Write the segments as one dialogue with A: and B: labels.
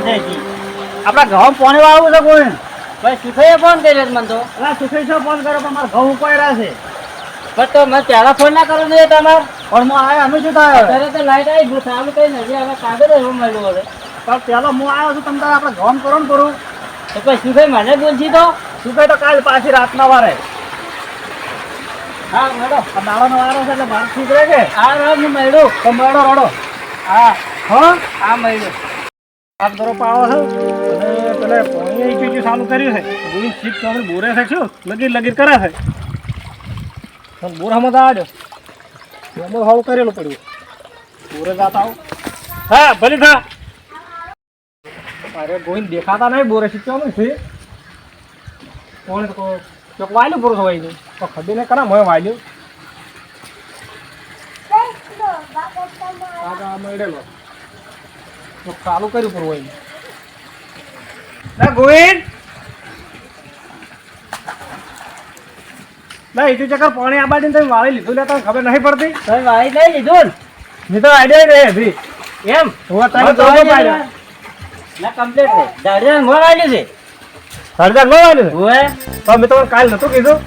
A: શાંતિ આપણા ઘઉં પાણી વાળવું છે કોઈ?
B: ભાઈ શીખાઈએ ફોન કર્યો છે મને તો.
A: એટલે સુખી છો ફોન કરો પણ મારા ઘઉં ઉપાડ્યા છે.
B: પણ તો મને પહેલા ફોન ના કરો જોઈએ તમારે?
A: પણ હું આવ્યો અમે શું થાય?
B: અત્યારે તો લાઈટ આવી ગયું ચાલુ કઈ નથી હવે કાગળ એવું મળ્યું હવે.
A: પણ પહેલો હું આવ્યો છું તમે આપણે ઘઉં કરો ને કરું
B: તો પછી શીખાઈ મને બોલશી તો?
A: શું તો કાલ પાછી રાતના વારે.
B: હા મેડો
A: આ દાડાનો વારો છે એટલે બહાર ઠીક રહે કે
B: હા રહ હું મળ્યું.
A: તો મેળો રડો.
B: હા.
A: હા?
B: આ
A: હાથ દરો પાડો છે? અને પેલે પાણી એક ગયું ચાલુ કર્યું છે. ગોવિંદ શીખ તો આપણે બોરે છે શું? લગીર લગીર કરે છે. પણ બોરામાં તો આવજો એમાં હાવ કરેલું પડ્યું. બોરે જાતા આવું. હા ભલે થા. અરે ગોઈન દેખાતા નહીં બોરે શીખવાનું છે. કોણ તો ચોક વાયલું પૂરું થવાય નહીં. તો ખબર ને કરા મેં વાયલું. મળેલો. તો ચાલુ કર્યું પૂરું હોય. ના ગોવિંદ! ના એટલું ચક્કર પાણી આ બાજુ તમે વાળી લીધું લે તમને ખબર નહીં પડતી?
B: તમે વાળી નહીં લીધું ને?
A: તો આઈડિયા રહે હજી એમ? હું
B: હવે
A: તને
B: તો
A: તો
B: વાળી
A: પાડ્યો
B: લીધું. ના કમ્પ્લીટ છે. દાડિયા મોં આવી છે
A: સરદાર નો વાળ્યું
B: ઓએ
A: તો મેં તમને કાલ નતું કીધું.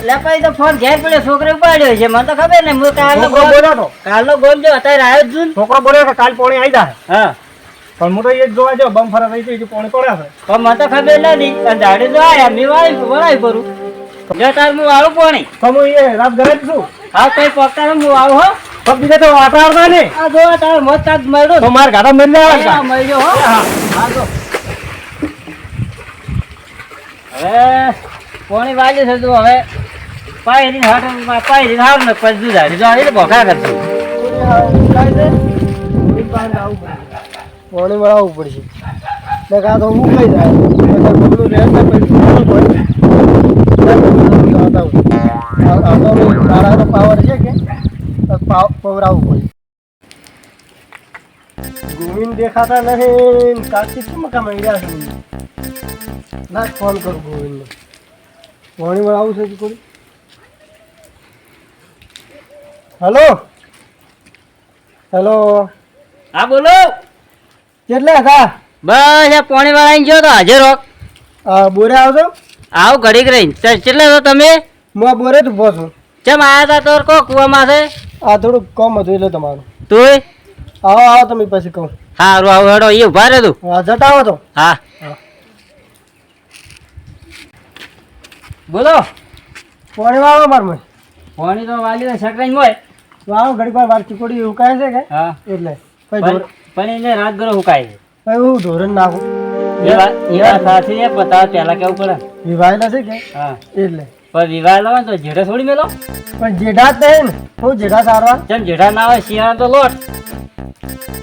B: એટલે પછી તો ફોન ઘેર પડ્યો છોકરો ઉપાડ્યો છે. મને તો ખબર ને હું કાલનો ગોમ
A: બોલ્યો તો.
B: કાલનો ગોમ જો અત્યારે આવ્યો જ છું
A: છોકરો બોલ્યો કાલ પોણી આવી જાય.
B: હા.
A: પણ હું તો એ જ જોવા જો બમ ફરા થઈ ગઈ પોણી પડ્યા છે.
B: પણ મને તો ખબર નથી. પણ દાડે જો આયા મેં વાળી વળાવી કરું જો તાર હું આવું પોણી.
A: તો હું એ રાત ઘરે જ છું.
B: હા કઈ પકતા હું આવું હો.
A: તો બીજા તો વાતાવરણ નહીં.
B: આ જો તારે મત તાર મળ્યો
A: તો મારે ગાડા મેં જાય
B: મળ્યો હો
A: હા.
B: હા જો હવે પોણી વાળ્યું છે તું હવે પાયરી હાટ પાયરી હાર ને પછી જાય જો આવી ભોખા કરશે
A: પાણી વળાવવું પડશે ને કાં તો હું કઈ જાય હવે પાવર છે કે પવરાવવું પડે ગોવિંદ દેખાતા નહીં કાકી કેમ મકા રહ્યા છે? ના ફોન કરું ગોવિંદને પાણી આવું છે કે કોઈ? હેલો હેલો
B: હા બોલો.
A: કેટલે હતા?
B: બસ આ પાણી આવી ગયો તો હાજર રોક
A: બોરે આવજો?
B: આવ ઘડીક રહી કેટલે તો તમે?
A: હું બોરે જ ઊભો છું.
B: કેમ આયા હતા તોર કો કુવામાં છે?
A: આ થોડુંક કમ હતું એટલે તમારું.
B: તું
A: આવો આવો તમે પછી કહું.
B: સારું આવો હેડો એ ઊભા રહે તું.
A: આવો તો.
B: હા. બોલો.
A: પાણી વાળો માર મેં
B: પાણી તો વાલી સકરાઈ મોય.
A: વાળો ઘડી વાર ચીકોડી ઉકાય છે કે?
B: હા.
A: એટલે પછી
B: પણ એને રાત ગરો હુકાય છે.
A: હું ધોરણ નાખું.
B: એ વાત એ વાત સાચી છે બતાવ પહેલા કેવું પડે?
A: વિવાહ નથી કે?
B: હા.
A: એટલે.
B: પણ વિવાહ લાવે ને તો જેઠા છોડી મેલો.
A: પણ જેઠા ને. હું જેઠા સારવા
B: જેમ જેઠા ના હોય શિયાળા તો લોટ.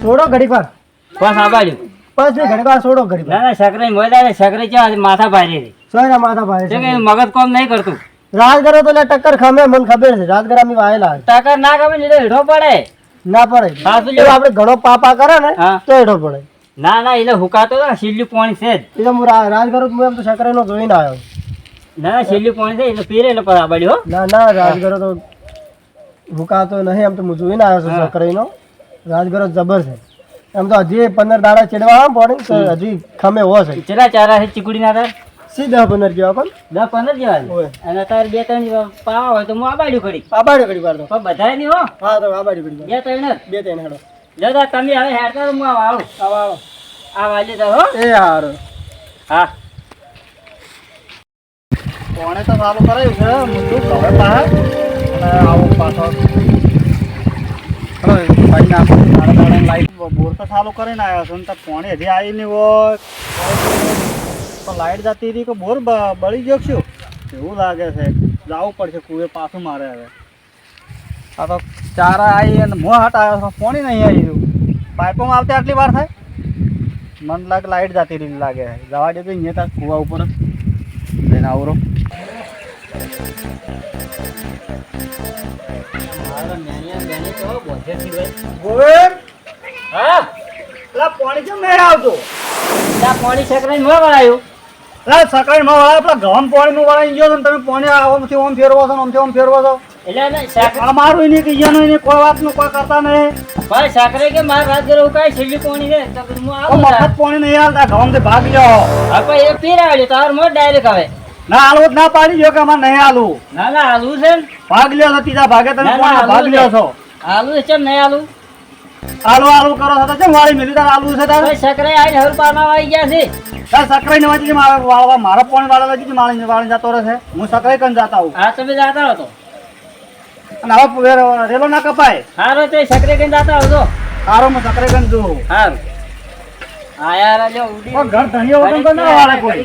A: છોડો ઘડીક વાર.
B: બસ આબાડ્યું
A: પછી ઘડીક વાર છોડો ઘડીક
B: ના ના સકરાઈ મોય ને સકરાઈ ક્યાં માથા ભારી હતી
A: સોયના માથા ભારે
B: છે. કે મગજ કોમ નહીં કરતું.
A: રાજગરો તો એટલે ટક્કર ખમે મને ખબર છે. રાજગરા મી વાયેલા
B: ટક્કર ના ખમે ને એટલે હેઠો પડે.
A: ના પડે.
B: સાસુ તો
A: જો આપણે ઘણો પાપા કરે ને તો હેઠો પડે.
B: ના ના એટલે હુકાતો ને સીલ્યું પાણી છે જ.
A: એ તો હું રાજગરો તો હું એમ તો સકરાઈનો જોઈને આવ્યો.
B: ના છેલ્લું પાણી છે એટલે પીરે એટલે આબાડ્યું હો.
A: ના ના રાજગરો તો ભૂકાતો નહીં એમ તો હું જોઈને આવ્યો છું
B: હા.
A: સકરાઈનો રાજગરો જબર છે. એમ તો હજી પંદર દાડા ચડવા આવે પડી તો હજી ખમે હો છે.
B: ચેલા ચારા છે ચીકુડી ના તાર?
A: સી દસ પંદર જેવા પણ?
B: દસ પંદર જેવા. અને તાર બે ત્રણ પાવા હોય તો હું આબાડ્યું ખડી.
A: આબાડ્યું ઘડી વાર તો.
B: પણ બધા નહીં હો.
A: હા તો આબાડી ઘડી
B: બે ત્રણ
A: બે ત્રણ હેડો.
B: દાદા તમે હવે હેડતા હું આવું. આવો
A: આવો.
B: આ વાલી તો હો.
A: એ હારો.
B: હા.
A: કોણે તો ચાલુ કરાયું છે મુદ્દું કવર બહાર અને આવું પાછો. લાઈટ બોર તો ચાલુ કરીને આવ્યો છું, ને તો પાણી હજી આવી નહીં હોય? તો લાઈટ જતી રહી કે બોર બળી ગયો કે એવું લાગે છે. જવું પડશે કુએ પાછું મારે હવે. આ તો ચારા આવી અને મોં હાટ આવ્યો છો પાણી નહીં આવી ગયું પાઇપોમાં આવતી આટલી વાર થાય? મને લાગે લાઈટ જતી રહી, લાગે. જવા દે તો અહીંયા ત્યાં કુવા ઉપર જઈને આવરો. પાણી આવતું
B: પાણી સકરાઈ મોય વળાયું
A: પેલા સકાળમાં વળા પેલા ઘઉં પાણીનું વળાઈ ગયો તમે પાણી આમથી ઓમ ફેરવો છો ઓમથી ઓમ ફેરવો છો
B: એટલે એને
A: અમારું નહીં કે ઈયાનું નહીં કોઈ વાતનું કોઈ કરતા નહીં
B: ભાઈ સાકરે કે મારે રાત ઘરે ઉકાય છેલ્લી કોણી છે તો હું આવું.
A: પાણી નહીં હાલતા ગામથી ભાગ લ્યો
B: હા પણ એ પીરાડ્યું તાર મોં ડાયરેક્ટ હવે
A: ના હાલવું ના પાડી જો કે અમાર નહીં હાલવું
B: ના ના હાલવું છે ને.
A: ભાગ લ્યો છો ત્રીજા ભાગે તમે કોણ ભાગ લ્યો
B: છો. હાલવું છે નહીં આલુ?
A: હાલવું હાલવું કરો છો તો કેમ વાળી મેલી તાર? હાલવું છે તાર?
B: ભાઈ સકરે આઈને હર પાના આવી ગયા છે.
A: તાર સકરાઈ ને વાંચી મારે વાળવા મારા પોણી વાળવા જીજી માળી વાળી જતો રહે હું સકરાઈ કન જાતા હું
B: હા તમે જાતા હતો
A: અને હવે રેલો ના કપાય.
B: હારો તે સકરે કન જાતા હતો
A: હારો હું સકરાઈ કન જો
B: હાર. હા યાર આ જો ઉડી
A: ઘર ધણીઓ વગર ના વાળે કોઈ.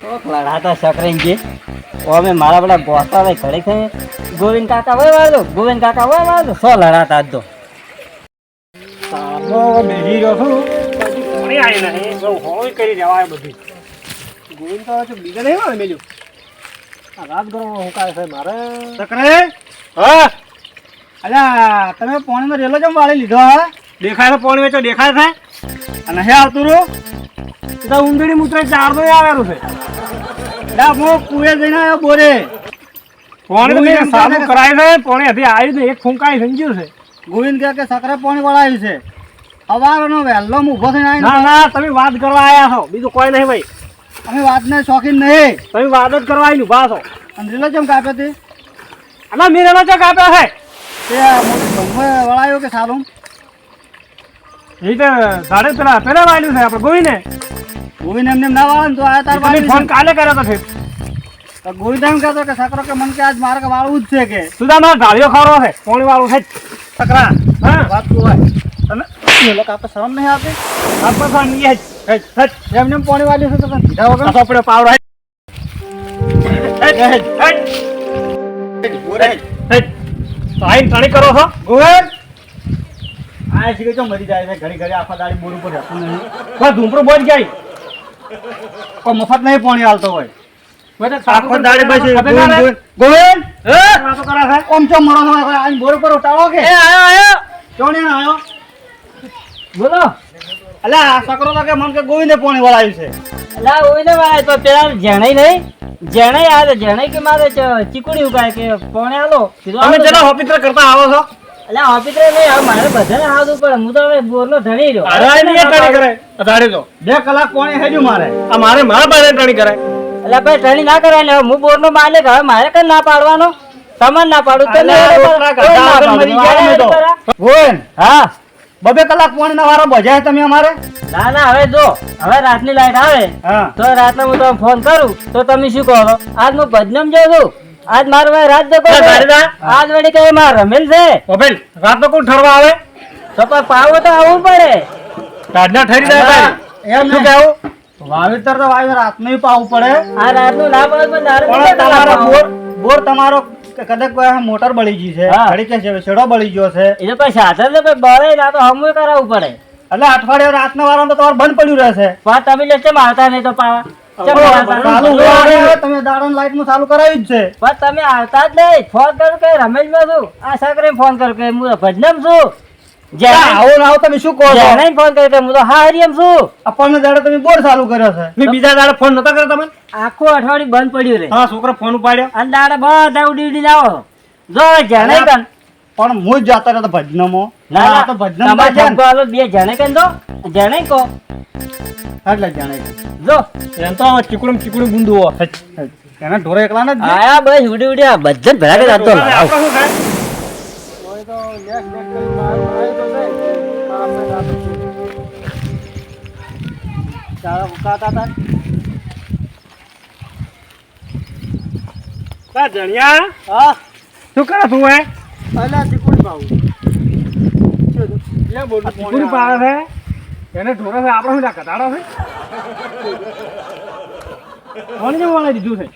B: લડાતા સકરેન જે. અમે મારા બધા ગોતા ભાઈ ઘરે ગોવિંદ કાકા હોય વાળો ગોવિંદ કાકા હોય વાળો સો લડાતા જ તો
A: બેસી રહ્યો છું. કોણી આવી નહીં બહુ હોળી કરી દેવાય બધી. ગોવિંદ તો હજુ બીજા નહીં વાળે મેલ્યું? આ રાત ગરો હુકાય છે મારે? સકરે હા. અલ્યા તમે પાણીનો રેલો જેમ વાળી લીધો દેખાય તો પાણી વેચો દેખાય થાય? અને હે આવતું રો તો ઊંધડી મૂત્ર ચાર તો આવેલું છે. ના હું કુએ જઈને આવ્યો બોરે.
C: પાણી તમે સારું કરાય છે પાણી હજી આવ્યું ને એક ફૂંકાઈ સમજ્યું છે.
A: ગોવિંદ કહે કે સકરે પાણી વળાવ્યું છે. અવારનો વહેલો ઊભો થઈને
C: ના ના તમે વાત કરવા આયા છો બીજું કોઈ નહીં ભાઈ.
A: અમે વાતને શોખીન નહીં.
C: તમે વાત જ કરવા આવીને ઊભા છો.
A: અને રેલો જેમ કાપ્યો તે?
C: અલા મીરાનો ચક આપ્યો છે?
A: તે આ વળાયો કે સારું
C: એ તો સાડે પેલા પેલા વાયલું છે આપણે ગોઈને
A: ગોવિંદ એમને ના વાળો ને તો આ તાર
C: તમે
A: વાળી
C: ફોન કાલે કર્યો તો
A: તો ગોવિંદ એમ કહેતો કે સકરો કે મન કે આજ મારે કે વાળવું જ છે કે.
C: સુધા મારા ઢાળિયો ખરો છે પાણી વાળું છે
A: છકરા.
C: હા.
A: વાત તો હોય. તમે લોકો કાપે શરમ નહીં આવતી?
C: આપણે ફોન લઈએ જ.
A: એમને પોણી વાળી છે તો કીધા વગર?
C: આપણે પાવડો આઈને કરો છો?
A: ગોવિંદ! આ શીખે તો મરી જાય છે. ઘડી ઘડી આખા દાડી બોર ઉપર રહેતું નહીં.
C: ધૂમપડું બોજ
A: કોઈ મફત નહીં પાણી હાલતો હોય. આખો દાડી? ગોવિંદ
C: છે?
A: ઓમ ચો મરો છો બોર ઉપર ઉતારો કે?
B: એ આયો આયો.
A: ચોણી ના
B: બોલો.
A: અલ્યા આ સકરો તો કે મન કે ગોવિંદે પાણી વળાવ્યું છે.
B: લા ઓઈને વાય તો પેલા જણાઈ નહીં જણાઈ આવે જણાઈ કે મારે ચીકુડી ઉગાય કે પોણે આલો?
C: હોપિત્ર કરતા આવો છો.
B: એટલે ઓફિસરે નહીં મારે બધાને હાથું પડે હું તો હવે બોરનો ધણી રહ્યો.
C: અરે નહીં ટણી કરે અધારે તો.
A: બે કલાક પાણી હેડ્યું મારે?
C: આ મારે મારા પાસે ટણી કરાય.
B: એટલે ભાઈ ધણી ના કરાય ને હું બોરનો માલિક હવે મારે કઈ ના પાડવાનો? તમને ના પાડું તો નહીં
A: રોટલા
B: કોઈ ના
A: કાઢા વગર
B: પાડું.
A: મરી ગયા અમે તો.
B: કરા.
A: ગોવિંદ
B: હા.
A: બબે કલાક પાણી ના વારો બજાય તમે અમારે?
B: ના ના હવે જો હવે રાતની લાઈટ આવે. તો રાતને હું તમને ફોન કરું તો તમે શું કહો? આજ હું ભજનમ જાઉં છું? આજ મારો ભાઈ રાત.
C: દાદા.
B: આજ વડી કઈ માર રમેલ છે?
C: ઓબેલ રાત નો કોણ ઠરવા આવે?
B: તો પાવો તો આવવું પડે.
C: રાતના ઠરી જાય ભાઈ.
A: એમ
C: શું. કહેવું?
A: વાવેતર તો વાવ્યું રાતનું પાવું પડે.
B: આ રાતનું ના પડે પણ દારૂ
A: પણ તમારો બોર બોર તમારો કદાચ મોટર બળી ગઈ છે
B: હા.
A: ઘડી કે છે છેડો બળી ગયો છે.
B: એ તો પછી સાધન તો બળે ના તો હમું કરાવવું પડે.
A: એટલે અઠવાડિયે રાતના વાળા તો તમારે બંધ પડ્યું રહેશે.
B: પણ તમે લેશે મારતા નહીં તો પાવા.
A: તમે દાડો લાઈટનું ચાલુ કરાવ્યું જ છે.
B: પણ તમે આવતા જ નહીં. ફોન કરું કે રમેશમાં છું આ સાકરે ફોન કરું કે હું ભજનમ છું. જેને
A: આવો ના આવો તમે શું કહો છો?
B: જેને ફોન કર્યો કે હું તો હા હરિયમ છું.
A: આપણને દાડે તમે બોર ચાલુ કર્યો છે.
C: મેં બીજા દાડે ફોન નતા કર્યો તમે
B: આખું અઠવાડિયું બંધ પડ્યું
C: છોકરો ફોન ઉપાડ્યો.
B: અને દાડે બધા ઉડી ઉડી આવો. જો
A: પણ હું જ જતો
B: ના
A: આ
B: ના
A: તો ભજન
B: તમારે
A: ભજન.
B: ઠપકો આલો બે કહો.
A: એટલે જાણે.
B: જો
C: એમ તો ચીકુડું ચીકુડું ગુંદુ હોય.
A: ઢોરે એકલા ને?
B: આયા બસ ઉડી ઉડી આ ભજન ભેગા કરી આપતો
C: થાય?
A: ઉકાતા હતા.
C: તા જણિયા
A: હા?
C: શું કરે તું એ
A: પહેલા ચીકુડી પાવું
C: ચીકુડી પાડે છે? એને ઢોરા છે આપણે શું કટાડો છે? કોણ જેવું વળાઈ દીધું છે?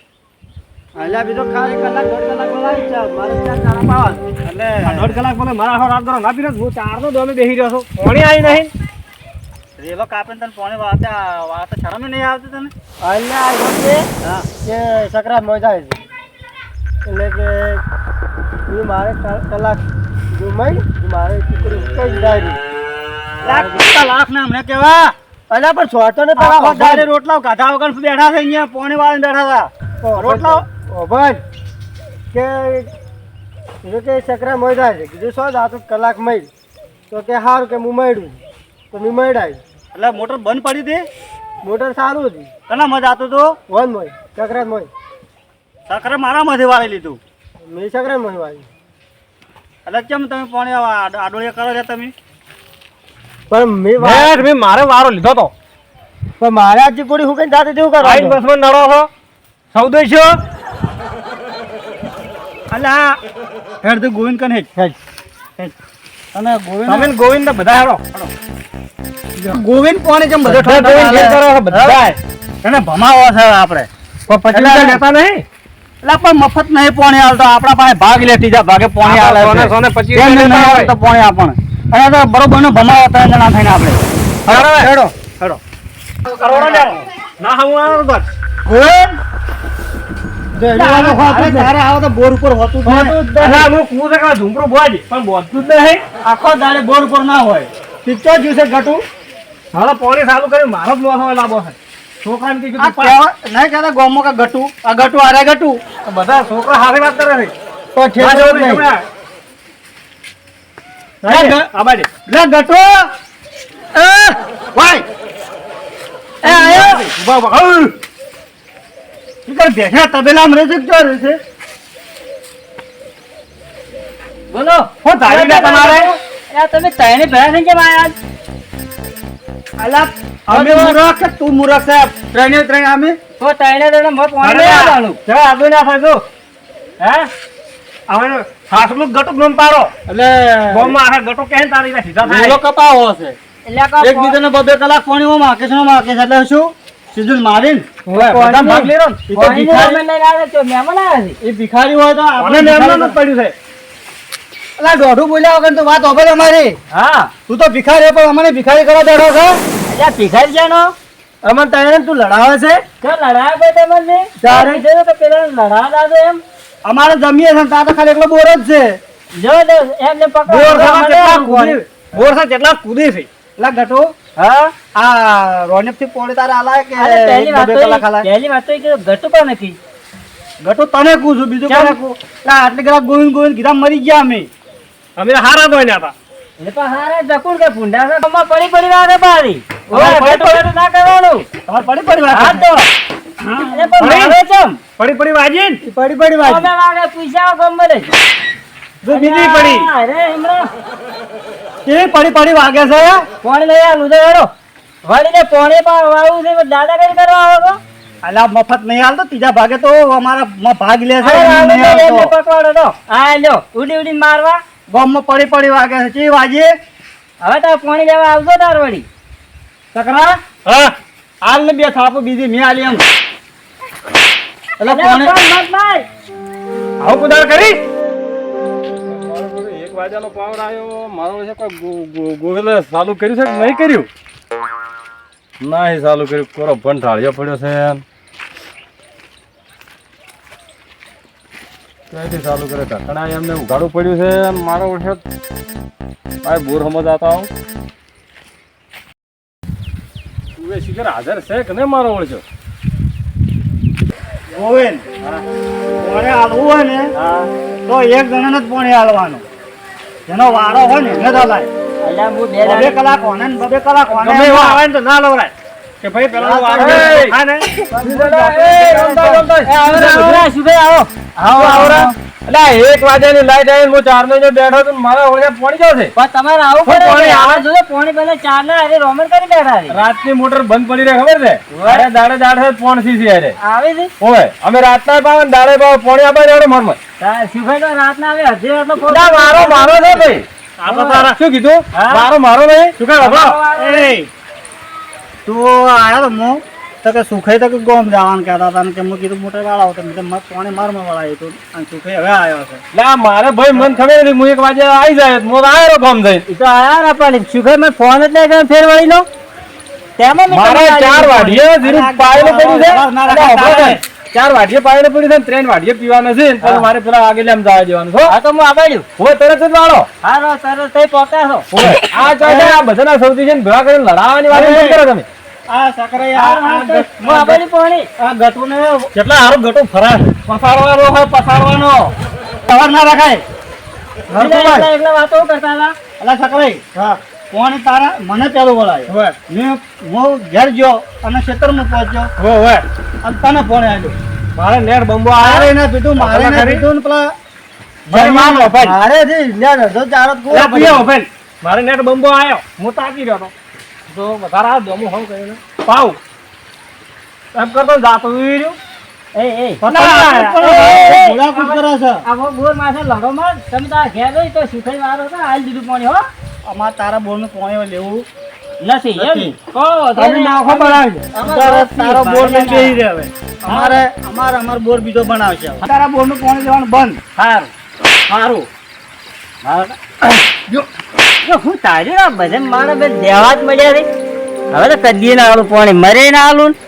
A: અલ્યા બીજો ખાલી કલાક દોઢ કલાક બોલાવી છે. મારે ત્યાં ચારા પાવા. એટલે
C: દોઢ કલાક મને મારા આખો રાત કરો ના પીને હું ચારનો દોમે બેસી રહ્યો છું. કોણી આવી નહીં?
A: રેલો કાપે તને પોણે વાતે વાતે શરમ નહીં આવતી તને?
B: આ છે કે સકરાત મોજાય છે. એટલે કે હું મારે કલાક ઘુમાઈ મારે જાય
A: લાખ ને કેવા?
B: અલ્યા પણ છોટો ને
A: દાડે રોટલા ગાધા વગર બેઠા છે અહીંયા પોણી વાળીને બેઠા હતા. રોટલા?
B: ઓભાઈ
D: કે કીધું કે ચક્રા મોય છે. કીધું સો કલાક મળી તો કે સારું કે હું મળ્યું તો મેં મળ્યા
A: એટલે મોટર બંધ પડી હતી?
D: મોટર સારું હતી.
A: કના મજા આવતો તો
D: વન મોય ચક્રા મોય
A: સકરે મારામાંથી વાળી લીધું?
D: મેં ચક્રા મોય વાળી.
A: એટલે કેમ તમે પાણી આડોળિયા કરો છો તમે?
D: પણ મેં વા-
C: મેં મારે વારો લીધો તો.
D: પણ મારે આજે કોડી હું કઈ જાતે કરો
C: આઈન બસમાં નડો છો? સૌદે છો
A: અલા હેડ તો ગોવિંદ કને હેડ. હેડ. અને ગોવિંદ
C: તમે ગોવિંદ ને બધા હેડો.
A: ગોવિંદ પાણી કેમ બધે
C: બધા ગોવિંદ ઘેર કરો બધા
A: એને ભમાવો છે આપણે.
C: પણ પછી લેતા નહીં?
A: એટલે પણ મફત નહીં પોણી હાલતો આપણા પાસે ભાગ લે જા ભાગે પોણી હાલે
C: સોને
A: છે.
C: સોને પચીસ
A: કેમ નહીં
C: લેતા હોય.
A: હાલતો પાણી આપણને અને તો બરોબર નો ભમાવો ત્રણ જણા થઈને આપણે.
C: હેડો,
A: હેડો. હેડો
C: ના હું આવું તો
A: ગોવિંદ આવો તો બોર ઉપર હોતું જ નહીં.
C: અલા, હું કૂવું છે કે ઝૂંપડું બોજ પણ બોજતું જ નહીં.
A: આખો દાડે બોર ઉપર ના હોય. પિક્ચર જોશે ગટુ
C: હવે પાણી ચાલુ કર્યું મારો જ લોસ હવે લાંબો છે. છોકરાને કીધું
A: આ
C: તું પા-
A: કહેવા- નહીં કહેતા ગોમો કે ગટુ આ ગટુ આરે ગટુ
C: બધા છોકરા હારી વાત કરે છે
D: તો
C: ના
D: ઠેકો
C: જવું
D: જ નહીં.
C: નહીં,
A: લે
C: હમણાં.
A: ગ-
C: આ બાજુ.
A: લે ગટુ એ ભાઈ એ આયો
C: ઊભા ઊભા. હઉ.
A: ઈ તબેલામાં રહે છે ક્યાં રહે છે
B: બોલો
A: શું ધારી લે તમારે
B: યાર તમે ત્રણે ભેળા થઈ કેમ આયા?
A: અલા અમે મૂરખ કે તું મૂરખ છે ત્રણે ત્રણ અમે
B: તો ત્રણે ત્રણ મોં પાણી
C: અરે
B: લઈ
C: આ. આગળ ના થાય હે? હવે હાસલું જ ગટુક નોમ પારો
A: એટલે
C: ગોમમાં આ ગટુક કહે તારી રીતે સીધા થાય.
A: કપાવો હશે.
B: એટલે
A: એક બીજાને બબે કલાક પાણી ઓમાં કે શું માં કે એટલે શું? સીધું મારીન.
C: બધા ભાગ લેરો
A: એ તો ભિખારી
B: લઈને આવે તો મહેમાન આવે છે.
A: એ ભિખારી હોય તો આપણે
C: ને એમનું જ પડ્યું છે?
A: અલા દોઢું બોલ્યા વગર તો વાત હોબે અમારી.
B: હા.
A: તું તો ભિખારી પણ અમને ભિખારી કરવા દેડો છે?
B: એટલે ભિખારી જાનો
A: અમને તને તું લડાવે છે?
B: કે લડાવે તમને?
A: તારે
B: છે તો પેલા લડા દાદો એમ?
A: અમારે જમીએ છે તો ખાલી એકલો બોર જ છે.
B: જો એમને પકડો.
C: બોર સામે કેટલા કૂદી- બોર સામે કેટલા કૂદી છે.
A: લા ગટો.
B: હા?
A: આ રોનેપથી પોળે તારે આલા કે
B: પહેલી વાત તો પહેલી વાત તો કે ગટો પણ નથી
A: ગટો તને કું છું બીજું કોને કું લા આટલી કલાક ગોવિંદ ગોવિંદ કીધા મરી ગયા અમે.
C: અમે હારા દોઈને હતા
B: એટલે પણ હારા જકુડ કે ભૂંડા છે? પડી પડી વાગે
A: બારી
B: ઓય, ગટુ ના કરવાનું.
A: તમાર પડી પડી વાત
B: હા તો. એટલે પણ મારે ચમ
C: પડી પડી વાજી
A: પડી પડી વાત
B: અમે વાગે પૈસા ગમે રે
C: જો બીજી પડી.
B: અરે હિમરા
A: કેવી પડી પડી વાગે છે
B: પાણી લઈ આવું તો હેડો. વળીને પાણી પણ વાવું છે દાદાગીરી કરવા આવો
A: અલા મફત નહીં હાલતો ત્રીજા ભાગે તો અમારા ભાગ લે છે.
B: પકવાડો તો. હા લ્યો ઉડી ઉડી મારવા.
A: ગામમાં પડી પડી વાગે છે. ચી વાજી?
B: હવે તાર પાણી લેવા આવજો તાર વળી.
A: સકરા
C: હા.
A: હાલ ને બે થાપો બીજી મેં આલી એમ. એટલે કોણે.
C: આવું કુદાળ કરી? એક વાજાનો પાવર આવ્યો. મારો છે કોઈ ગોગલે ચાલુ કર્યું છે કે નહીં કર્યું? નહીં ચાલુ કર્યું. કોરો ભણ ઢાળિયો પડ્યો છે ક્યાંથી ચાલુ કરે? ઢાંકણા એમને ઉઘાડું પડ્યું છે અને મારો વખત ભાઈ બોર સમજ આવતા આવું. તું એ શિખર હાજર છે કે નહીં મારો ઓળખ્યો
A: ગોવિંદ. પોણે આવવું હોય ને તો એક જણાને જ પોણે હાલવાનું જેનો વારો હોય ને એને જ હલાય
B: બે
A: કલાક હોને ને બબે કલાક હોને
C: ગમે આવે ને તો ના લવરાય. કે ભાઈ પેલા હા ને?
B: આવો. આવો આવો.
C: એટલે એક વાગ્યાની લાઈટ આવી હું ચાર મહિને બેઠો તો મારા ઓળખે પડી જશે
B: પણ તમારે આવું પડે
C: પાણી. આવે?
B: જોજો, પાણી પહેલા ચાર ના હારે રોમન કરી બેઠા.
C: રાતની મોટર બંધ પડી રહે ખબર છે? અરે દાડે દાડે પોણ સી અરે
B: આવે છે?
C: ઓય અમે રાતના પાવ ને દાડે પાવ પોણી આપે રેડો મન
B: મન શુભાઈ તો રાતના આવે હજી રાતનો ફોન
C: મારો મારો છે ભાઈ. આ તો તારા. શું કીધું? મારો મારો નહીં? શું કહે
A: તું આયા તો હું તો કે સુખાઈ તો કે ગોમ જવાનું કહેતા હતા કે હું કીધું મોટર વાળા હતો મેં મત પાણી મારમાં વળાયું હતું અને સુખાઈ હવે આવ્યો છે.
C: આ મારે ભાઈ મન ખબર નથી હું એક વાગે આવી જાય હું આવ્યો ગોમ
B: જઈ તો આયા ને પણ સુખાઈ મેં ફોન જ નહીં ફેર વળી લો. તેમાં
C: મારા ચાર વાડીએ જીરું પાયેલું પડ્યું છે. ચાર વાઢીએ પાડે પડી છે ત્રણ વાઢીએ પીવાનું છે ને મારે પેલા આગળ એમ જવા દેવાનું છો
B: હા તો હું આબાડ્યું
C: હોય તરત જ વાળો.
B: હા રો તરત પહોંચ્યા છો.
C: આ ચાલે આ બધાના સૌથી છે ને ભેગા કરીને લડાવવાની વાત બંધ કરો તમે.
A: આ સકરાઈ આ આ
B: હું આપેલી પાણી.
A: આ ગટુને કેટલા હારું ગટુ ફરા પસારવાનો હોય પસાડવાનો સવાર ના રખાય.
B: એકલા વાતો કરતા હતા.
A: અલા સકરાઈ
C: હા.
A: કોણ તારા મને પેલો બોલાય મેં હું ઘેર ગયો અને ખેતરમાં પહોંચ્યો.
C: હો હો.
A: અને તને ફોન આવ્યો
C: મારે નેટ બંબો
A: મારે ના પીધું મારે ના પીધું ને પેલા. મારે જે લ્યા અડધો ચારો જ પીયો
C: પીએ મારે નેટ બંબો આવ્યો હું તાકી રહ્યો હતો તો વધારે આ દમું હમ કરીને. પાવ. એમ કરતો જાતો ઈ રહ્યો.
B: એ એ. એ, એ,
A: કરે છે.
B: આ બોર માથે લડો માં તમે તારા ઘેર ગઈ તો સુખાઈ વાળો તો આલ દીધું પાણી હો.
A: અમાર તારા બોરનું પાણી લેવું?
B: નથી એમ કહો
C: તમે નાખો બનાવજો
A: તારો બોર લઈને બેસી
C: રહે હવે
A: અમારે અમારે અમાર બોર બીજો બનાવશે. તારા બોરનું પાણી લેવાનું બંધ.
B: સારું
A: સારું
B: જો. હું તારી ના બધે મારા બે દેવા જ મળ્યા રે હવે તો કદી ના આલું પાણી મરે ના આલું ને.